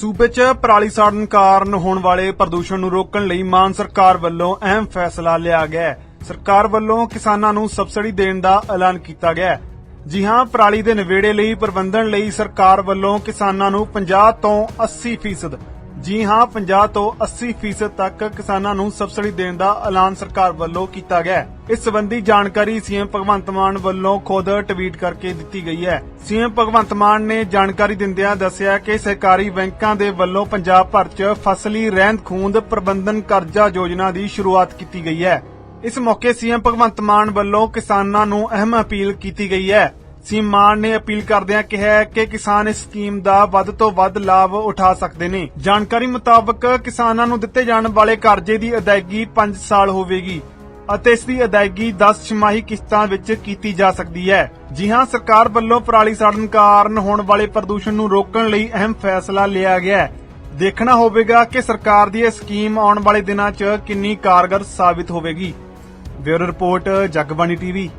ਸੂਬੇ 'ਚ ਪਰਾਲੀ ਸਾੜਨ ਕਾਰਨ ਹੋਣ ਵਾਲੇ ਪ੍ਰਦੂਸ਼ਣ ਨੂੰ ਰੋਕਣ ਲਈ ਮਾਨ ਸਰਕਾਰ ਵੱਲੋਂ ਅਹਿਮ ਫੈਸਲਾ ਲਿਆ ਗਿਆ ਹੈ। ਸਰਕਾਰ ਵੱਲੋਂ ਕਿਸਾਨਾਂ ਨੂੰ ਸਬਸਿਡੀ ਦੇਣ ਦਾ ਐਲਾਨ ਕੀਤਾ ਗਿਆ ਹੈ। ਜੀ ਹਾਂ, ਪਰਾਲੀ ਦੇ ਨਿਵੇੜੇ ਲਈ ਪ੍ਰਬੰਧਨ ਲਈ ਸਰਕਾਰ ਵੱਲੋਂ ਕਿਸਾਨਾਂ ਨੂੰ 50 ਤੋਂ 80% ਫੀਸਦ ਜੀ ਹਾਂ 50 ਤੋਂ 80% ਫੀਸਦ ਤੱਕ ਕਿਸਾਨਾਂ ਨੂੰ ਸਬਸਿਡੀ ਦੇਣ ਦਾ ਐਲਾਨ ਸਰਕਾਰ ਵੱਲੋਂ ਕੀਤਾ ਗਿਆ ਹੈ। ਇਸ ਸੰਬੰਧੀ ਜਾਣਕਾਰੀ ਸੀਐਮ ਭਗਵੰਤ ਮਾਨ ਵੱਲੋਂ ਖੁਦ ਟਵੀਟ ਕਰਕੇ ਦਿੱਤੀ ਗਈ ਹੈ। ਸੀਐਮ ਭਗਵੰਤ ਮਾਨ ਨੇ ਜਾਣਕਾਰੀ ਦਿੰਦਿਆਂ ਦੱਸਿਆ ਕਿ ਸਹਿਕਾਰੀ ਬੈਂਕਾਂ ਦੇ ਵੱਲੋਂ ਪੰਜਾਬ ਭਰ 'ਚ ਫਸਲੀ ਰਹਿੰਦ ਖੂੰਦ ਪ੍ਰਬੰਧਨ ਕਰਜ਼ਾ ਯੋਜਨਾ ਦੀ ਸ਼ੁਰੂਆਤ ਕੀਤੀ ਗਈ ਹੈ। ਇਸ ਮੌਕੇ ਸੀਐਮ ਭਗਵੰਤ ਮਾਨ ਵੱਲੋਂ ਕਿਸਾਨਾਂ ਨੂੰ ਅਹਿਮ ਅਪੀਲ ਕੀਤੀ ਗਈ ਹੈ। ਸੀਐਮ ਮਾਨ ਨੇ ਅਪੀਲ ਕਰਦਿਆਂ ਕਿਹਾ ਕਿ ਕਿਸਾਨ ਇਸ ਸਕੀਮ ਦਾ ਵੱਧ ਤੋਂ ਵੱਧ ਲਾਭ ਉਠਾ ਸਕਦੇ ਨੇ। ਜਾਣਕਾਰੀ ਮੁਤਾਬਕ ਕਿਸਾਨਾਂ ਨੂੰ ਦਿੱਤੇ ਜਾਣ ਵਾਲੇ ਕਰਜ਼ੇ ਦੀ ਅਦਾਇਗੀ 5 ਸਾਲ ਹੋਵੇਗੀ ਅਤੇ ਇਸ ਦੀ ਅਦਾਇਗੀ 10 ਛਮਾਹੀ ਕਿਸ਼ਤਾਂ ਵਿੱਚ ਕੀਤੀ ਜਾ ਸਕਦੀ ਹੈ। ਜੀ ਹਾਂ, ਸਰਕਾਰ ਵੱਲੋਂ ਪਰਾਲੀ ਸਾੜਨ ਕਾਰਨ ਹੋਣ ਵਾਲੇ ਪ੍ਰਦੂਸ਼ਣ ਨੂੰ ਰੋਕਣ ਲਈ ਅਹਿਮ ਫੈਸਲਾ ਲਿਆ ਗਿਆ ਹੈ। ਦੇਖਣਾ ਹੋਵੇਗਾ ਕਿ ਸਰਕਾਰ ਦੀ ਇਹ ਸਕੀਮ ਆਉਣ ਵਾਲੇ ਦਿਨਾਂ 'ਚ ਕਿੰਨੀ ਕਾਰਗਰ ਸਾਬਿਤ ਹੋਵੇਗੀ। Bureau report, Jagbani TV.